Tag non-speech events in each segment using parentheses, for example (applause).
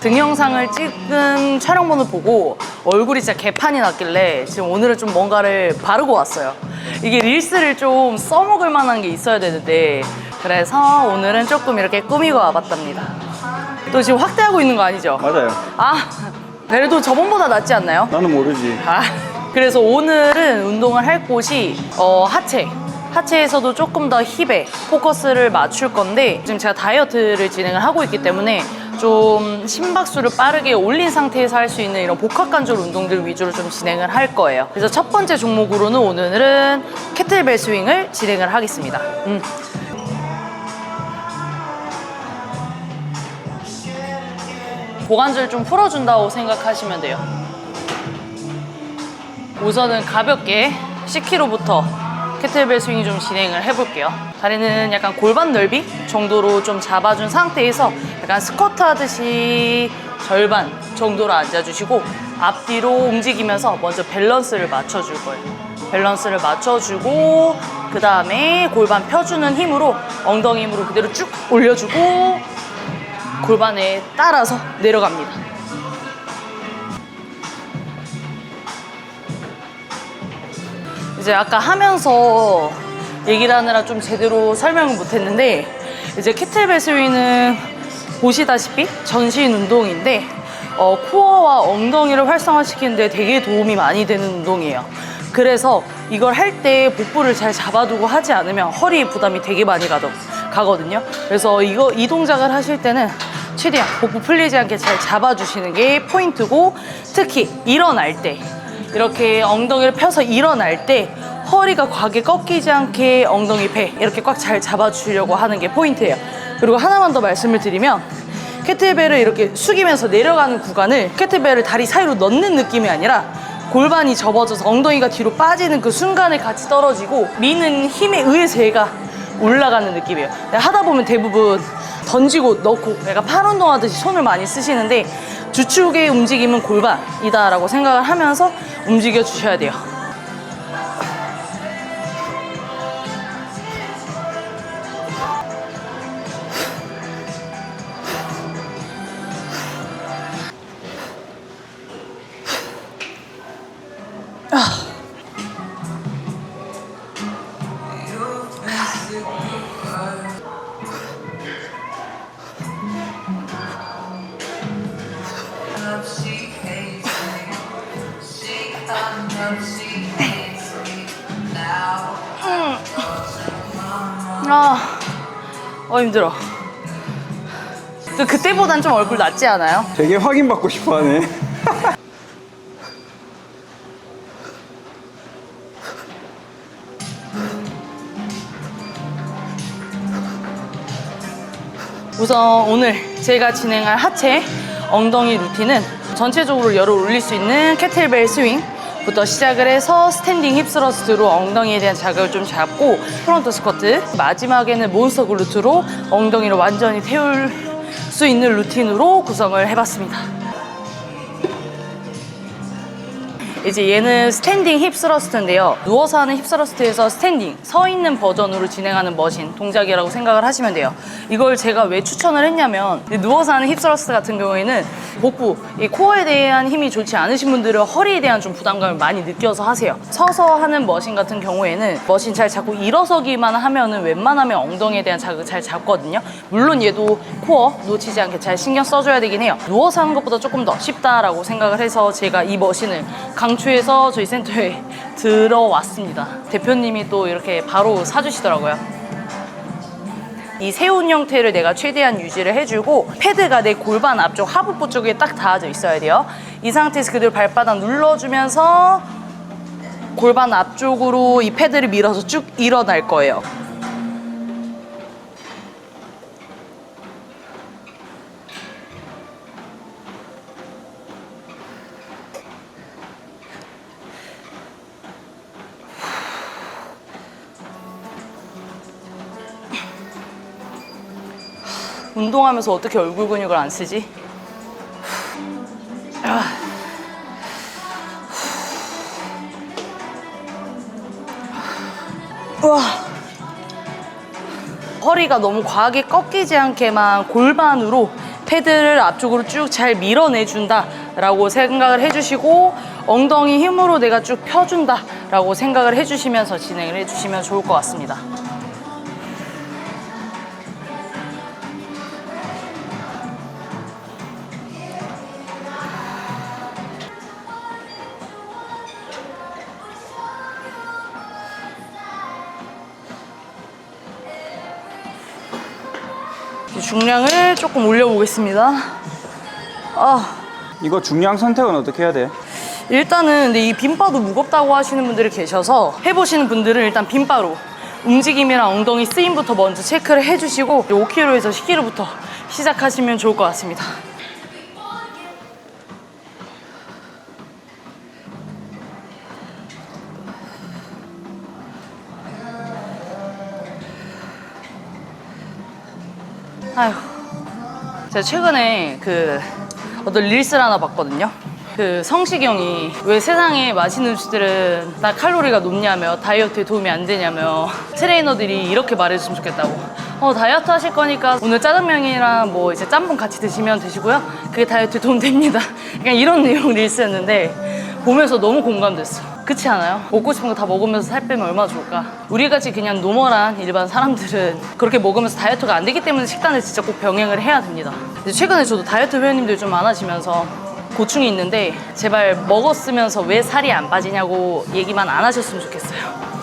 등영상을 찍은 촬영본을 보고 얼굴이 진짜 개판이 났길래 지금 오늘은 좀 뭔가를 바르고 왔어요. 이게 릴스를 좀 써먹을 만한 게 있어야 되는데 그래서 오늘은 조금 이렇게 꾸미고 와봤답니다. 또 지금 확대하고 있는 거 아니죠? 맞아요. 아, 그래도 저번보다 낫지 않나요? 나는 모르지. 아, 그래서 오늘은 운동을 할 곳이 어, 하체. 하체에서도 조금 더 힙에 포커스를 맞출 건데 지금 제가 다이어트를 진행을 하고 있기 때문에 좀 심박수를 빠르게 올린 상태에서 할 수 있는 이런 복합관절 운동들 위주로 좀 진행을 할 거예요. 그래서 첫 번째 종목으로는 오늘은 캐틀벨 스윙을 진행을 하겠습니다. 음. 고관절 좀 풀어준다고 생각하시면 돼요. 우선은 가볍게 10kg부터 캐틀벨 스윙 좀 진행을 해볼게요. 다리는 약간 골반 넓이 정도로 좀 잡아준 상태에서 약간 스쿼트 하듯이 절반 정도로 앉아주시고 앞뒤로 움직이면서 먼저 밸런스를 맞춰줄 거예요. 밸런스를 맞춰주고 그 다음에 골반 펴주는 힘으로 엉덩이 힘으로 그대로 쭉 올려주고 골반에 따라서 내려갑니다. 이제 아까 하면서 얘기를 하느라 좀 제대로 설명을 못했는데 이제 캐틀벨 스윙은 보시다시피 전신 운동인데 어, 코어와 엉덩이를 활성화시키는데 되게 도움이 많이 되는 운동이에요. 그래서 이걸 할 때 복부를 잘 잡아두고 하지 않으면 허리 부담이 되게 많이 가도, 가거든요. 그래서 이거 이 동작을 하실 때는 최대한 복부 풀리지 않게 잘 잡아주시는 게 포인트고 특히 일어날 때 이렇게 엉덩이를 펴서 일어날 때 허리가 과하게 꺾이지 않게 엉덩이 배 이렇게 꽉 잘 잡아주려고 하는 게 포인트예요. 그리고 하나만 더 말씀을 드리면 캐틀벨을 이렇게 숙이면서 내려가는 구간을 캐틀벨을 다리 사이로 넣는 느낌이 아니라 골반이 접어져서 엉덩이가 뒤로 빠지는 그 순간에 같이 떨어지고 미는 힘에 의해서 얘가 올라가는 느낌이에요. 하다 보면 대부분 던지고 넣고 약간 팔 운동하듯이 손을 많이 쓰시는데 주축의 움직임은 골반이다라고 생각을 하면서 움직여 주셔야 돼요. 아, 어 힘들어. 그 그때보단 좀 얼굴 낫지 않아요? 되게 확인받고 싶어 하네. 우선 오늘 제가 진행할 하체 엉덩이 루틴은 전체적으로 열을 올릴 수 있는 캐틀벨 스윙 부터 시작을 해서 스탠딩 힙 스러스트로 엉덩이에 대한 자극을 좀 잡고 프론트 스쿼트 마지막에는 몬스터 글루트로 엉덩이를 완전히 태울 수 있는 루틴으로 구성을 해봤습니다. 이제 얘는 스탠딩 힙 스러스트인데요. 누워서 하는 힙 스러스트에서 스탠딩, 서 있는 버전으로 진행하는 머신 동작이라고 생각을 하시면 돼요. 이걸 제가 왜 추천을 했냐면 이 누워서 하는 힙 스러스트 같은 경우에는 복부, 이 코어에 대한 힘이 좋지 않으신 분들은 허리에 대한 좀 부담감을 많이 느껴서 하세요. 서서 하는 머신 같은 경우에는 머신 잘 잡고 일어서기만 하면은 웬만하면 엉덩이에 대한 자극 잘 잡거든요. 물론 얘도 코어 놓치지 않게 잘 신경 써줘야 되긴 해요. 누워서 하는 것보다 조금 더 쉽다라고 생각을 해서 제가 이 머신을 강추해서 저희 센터에 (laughs) 들어왔습니다. 대표님이 또 이렇게 바로 사주시더라고요. 이 세운 형태를 내가 최대한 유지를 해주고 패드가 내 골반 앞쪽 하부부 쪽에 딱 닿아져 있어야 돼요. 이 상태에서 그대로 발바닥 눌러주면서 골반 앞쪽으로 이 패드를 밀어서 쭉 일어날 거예요. 운동하면서 어떻게 얼굴 근육을 안 쓰지? 아. 우와. 허리 허리가 너무 과하게 꺾이지 않게만 골반으로 패드를 앞쪽으로 쭉 잘 밀어내준다 라고 생각을 해주시고 엉덩이 힘으로 내가 쭉 펴준다 라고 생각을 해주시면서 진행을 해주시면 좋을 것 같습니다. 중량을 조금 올려보겠습니다. 아, 이거 중량 선택은 어떻게 해야 돼? 일단은 근데 이 빈바도 무겁다고 하시는 분들이 계셔서 해보시는 분들은 일단 빈바로 움직임이랑 엉덩이 쓰임부터 먼저 체크를 해주시고 5kg에서 10kg부터 시작하시면 좋을 것 같습니다. 아휴. 제가 최근에 그 어떤 릴스를 하나 봤거든요. 그 성시경이 왜 세상에 맛있는 음식들은 다 칼로리가 높냐며 다이어트에 도움이 안 되냐며 트레이너들이 이렇게 말해줬으면 좋겠다고 어 다이어트 하실 거니까 오늘 짜장면이랑 뭐 이제 짬뽕 같이 드시면 되시고요 그게 다이어트에 도움 됩니다 (laughs) 그냥 이런 내용 릴스였는데 보면서 너무 공감됐어 그렇지 않아요? 먹고 싶은 거 다 먹으면서 살 빼면 얼마나 좋을까 우리같이 그냥 노멀한 일반 사람들은 그렇게 먹으면서 다이어트가 안 되기 때문에 식단을 진짜 꼭 병행을 해야 됩니다 근데 최근에 저도 다이어트 회원님들이 좀 많아지면서 고충이 있는데 제발 먹었으면서 왜 살이 안 빠지냐고 얘기만 안 하셨으면 좋겠어요.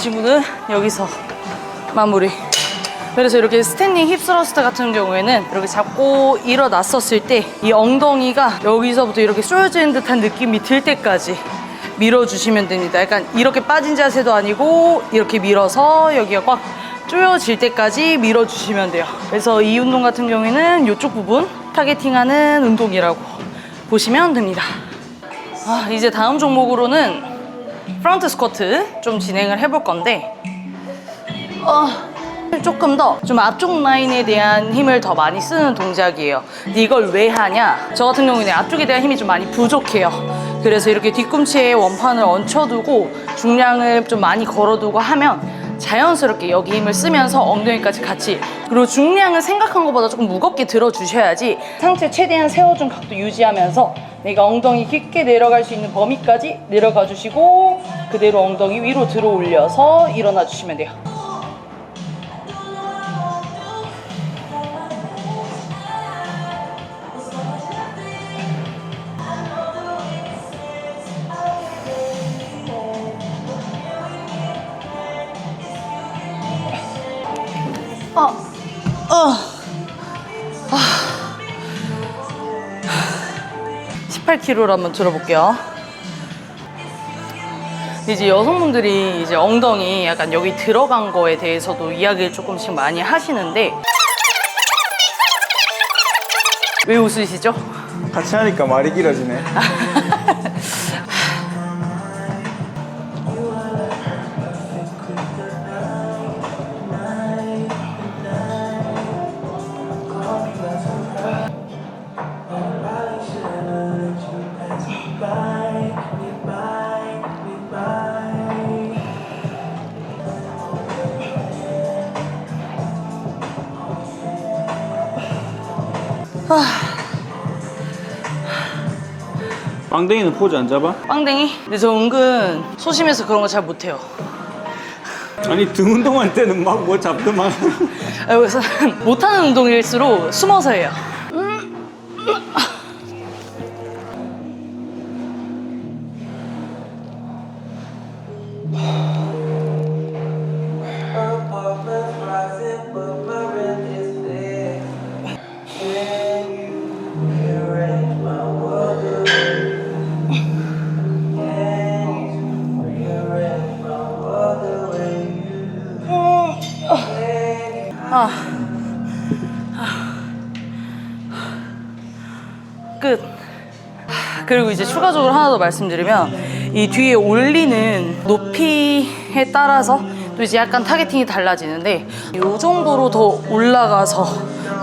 이 친구는 여기서 마무리. 그래서 이렇게 스탠딩 힙 스러스트 같은 경우에는 이렇게 잡고 일어났었을 때 이 엉덩이가 여기서부터 이렇게 쏠지는 듯한 느낌이 들 때까지 밀어주시면 됩니다. 약간 이렇게 빠진 자세도 아니고 이렇게 밀어서 여기가 꽉 조여질 때까지 밀어주시면 돼요. 그래서 이 운동 같은 경우에는 이쪽 부분 타겟팅하는 운동이라고 보시면 됩니다. 아, 이제 다음 종목으로는 프런트 스쿼트 좀 진행을 해볼 건데 어, 조금 더 좀 앞쪽 라인에 대한 힘을 더 많이 쓰는 동작이에요. 이걸 왜 하냐? 저 같은 경우에는 앞쪽에 대한 힘이 좀 많이 부족해요. 그래서 이렇게 뒤꿈치에 원판을 얹혀두고 중량을 좀 많이 걸어두고 하면 자연스럽게 여기 힘을 쓰면서 엉덩이까지 같이 그리고 중량을 생각한 것보다 조금 무겁게 들어주셔야지 상체 최대한 세워준 각도 유지하면서 내가 엉덩이 깊게 내려갈 수 있는 범위까지 내려가 주시고 그대로 엉덩이 위로 들어 올려서 일어나 주시면 돼요. 18kg로 한번 들어볼게요. 이제 여성분들이 이제 엉덩이 약간 여기 들어간 거에 대해서도 이야기를 조금씩 많이 하시는데 왜 웃으시죠? 같이 하니까 말이 길어지네. (laughs) 빵댕이는 포즈 안 잡아? 빵댕이? 근데 저 은근 소심해서 그런 거 잘 못해요. 아니 등 운동할 때는 막 뭐 잡더만. 아, 그래서 못하는 운동일수록 숨어서 해요. 아. 그리고 이제 추가적으로 하나 더 말씀드리면 이 뒤에 올리는 높이에 따라서 또 이제 약간 타겟팅이 달라지는데 이 정도로 더 올라가서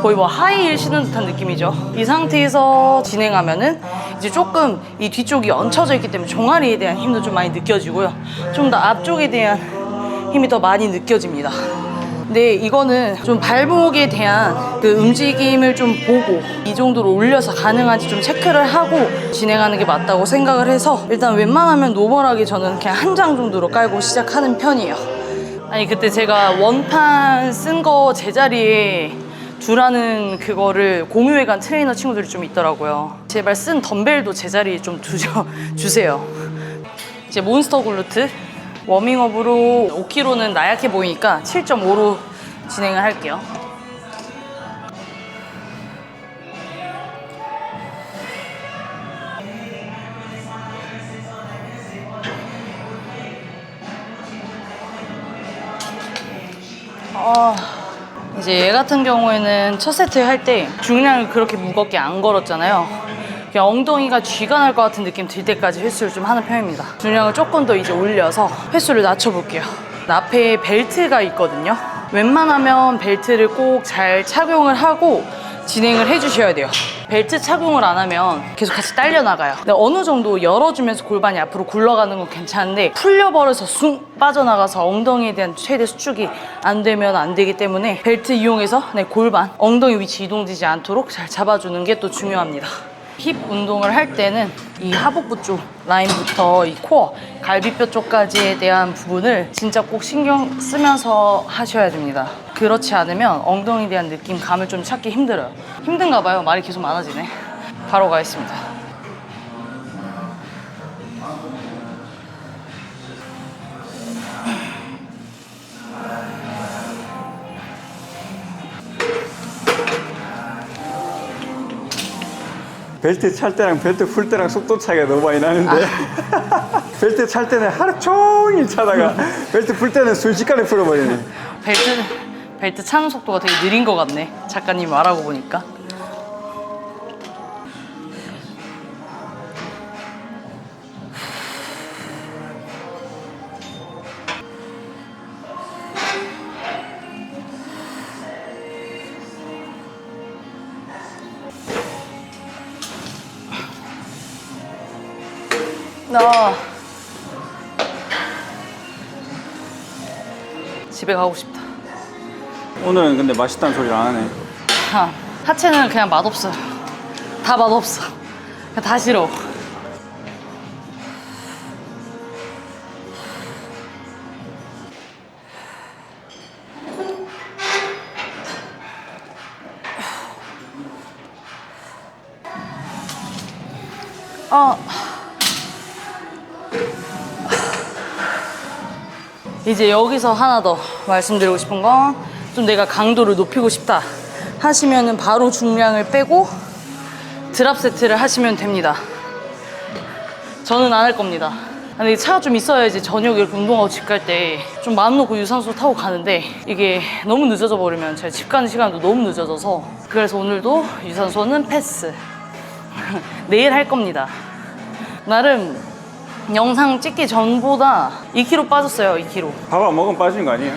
거의 뭐 하이힐 신은 듯한 느낌이죠. 이 상태에서 진행하면은 이제 조금 이 뒤쪽이 얹혀져 있기 때문에 종아리에 대한 힘도 좀 많이 느껴지고요. 좀 더 앞쪽에 대한 힘이 더 많이 느껴집니다. 근데 이거는 좀 발목에 대한 그 움직임을 좀 보고 이 정도로 올려서 가능한지 좀 체크를 하고 진행하는 게 맞다고 생각을 해서 일단 웬만하면 노멀하게 저는 그냥 한 장 정도로 깔고 시작하는 편이에요. 아니 그때 제가 원판 쓴 거 제자리에 두라는 그거를 공유해간 트레이너 친구들이 좀 있더라고요. 제발 쓴 덤벨도 제자리에 좀 두죠, (laughs) 주세요. 이제 몬스터 글루트 워밍업으로 5kg는 나약해 보이니까 7.5로 진행을 할게요. 아, 이제 얘 같은 경우에는 첫 세트 할 때 중량을 그렇게 무겁게 안 걸었잖아요. 그냥 엉덩이가 쥐가 날 것 같은 느낌 들 때까지 횟수를 좀 하는 편입니다. 중량을 조금 더 이제 올려서 횟수를 낮춰볼게요. 앞에 벨트가 있거든요. 웬만하면 벨트를 꼭 잘 착용을 하고 진행을 해주셔야 돼요. 벨트 착용을 안 하면 계속 같이 딸려 나가요. 근데 어느 정도 열어주면서 골반이 앞으로 굴러가는 건 괜찮은데 풀려버려서 쑥 빠져나가서 엉덩이에 대한 최대 수축이 안 되면 안 되기 때문에 벨트 이용해서 내 골반, 엉덩이 위치 이동되지 않도록 잘 잡아주는 게 또 중요합니다. 힙 운동을 할 때는 이 하복부 쪽 라인부터 이 코어, 갈비뼈 쪽까지에 대한 부분을 진짜 꼭 신경 쓰면서 하셔야 됩니다. 그렇지 않으면 엉덩이에 대한 느낌, 감을 좀 찾기 힘들어요. 힘든가 봐요. 말이 계속 많아지네. 바로 가겠습니다. 벨트 찰 때랑 벨트 풀 때랑 속도 차이가 너무 많이 나는데 (laughs) 벨트 찰 때는 하루 종일 차다가 벨트 풀 때는 순식간에 풀어버리네 벨트, 벨트 차는 속도가 되게 느린 것 같네. 작가님 말하고 보니까. 나 집에 가고 싶다. 오늘은 근데 맛있다는 소리를 안 하네 아, 하체는 그냥 맛없어요. 다 맛없어. 그냥 다 싫어. 아. 이제 여기서 하나 더 말씀드리고 싶은 건 좀 내가 강도를 높이고 싶다 하시면은 바로 중량을 빼고 드랍 세트를 하시면 됩니다. 저는 안 할 겁니다. 근데 차가 좀 있어야지 저녁에 운동하고 집 갈 때 좀 마음 놓고 유산소 타고 가는데 이게 너무 늦어져 버리면 제가 집 가는 시간도 너무 늦어져서 그래서 오늘도 유산소는 패스. (laughs) 내일 할 겁니다. 나름 영상 찍기 전보다 2kg 빠졌어요, 2kg. 밥 안 먹으면 빠지는 거 아니에요?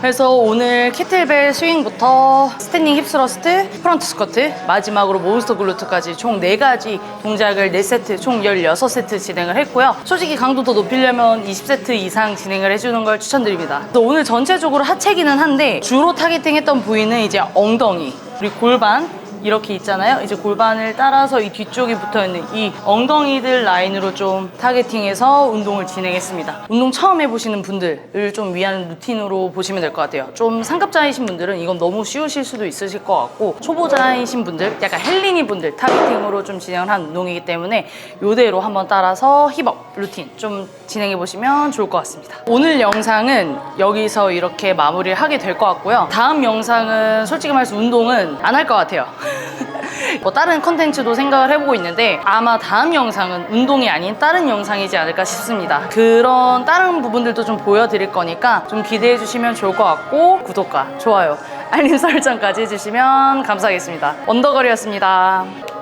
그래서 오늘 캐틀벨 스윙부터 스탠딩 힙스러스트, 프런트 스쿼트, 마지막으로 몬스터 글루트까지 총 4가지 동작을 4세트, 총 16세트 진행을 했고요. 솔직히 강도 더 높이려면 20세트 이상 진행을 해주는 걸 추천드립니다. 그래서 오늘 전체적으로 하체기는 한데 주로 타겟팅했던 부위는 이제 엉덩이, 그리고 골반, 이렇게 있잖아요. 이제 골반을 따라서 이 뒤쪽에 붙어 있는 이 엉덩이들 라인으로 좀 타겟팅해서 운동을 진행했습니다. 운동 처음 해보시는 분들을 좀 위한 루틴으로 보시면 될 것 같아요. 좀 상급자이신 분들은 이건 너무 쉬우실 수도 있으실 것 같고 초보자이신 분들, 약간 헬린이 분들 타겟팅으로 좀 진행을 한 운동이기 때문에 이대로 한번 따라서 힙업 루틴 좀 진행해 보시면 좋을 것 같습니다. 오늘 영상은 여기서 이렇게 마무리를 하게 될 것 같고요. 다음 영상은 솔직히 말해서 운동은 안 할 것 같아요. (laughs) (laughs) 뭐 다른 컨텐츠도 생각을 해보고 있는데 아마 다음 영상은 운동이 아닌 다른 영상이지 않을까 싶습니다. 그런 다른 부분들도 좀 보여드릴 거니까 좀 기대해 주시면 좋을 것 같고 구독과 좋아요, 알림 설정까지 해주시면 감사하겠습니다. 원더걸이었습니다.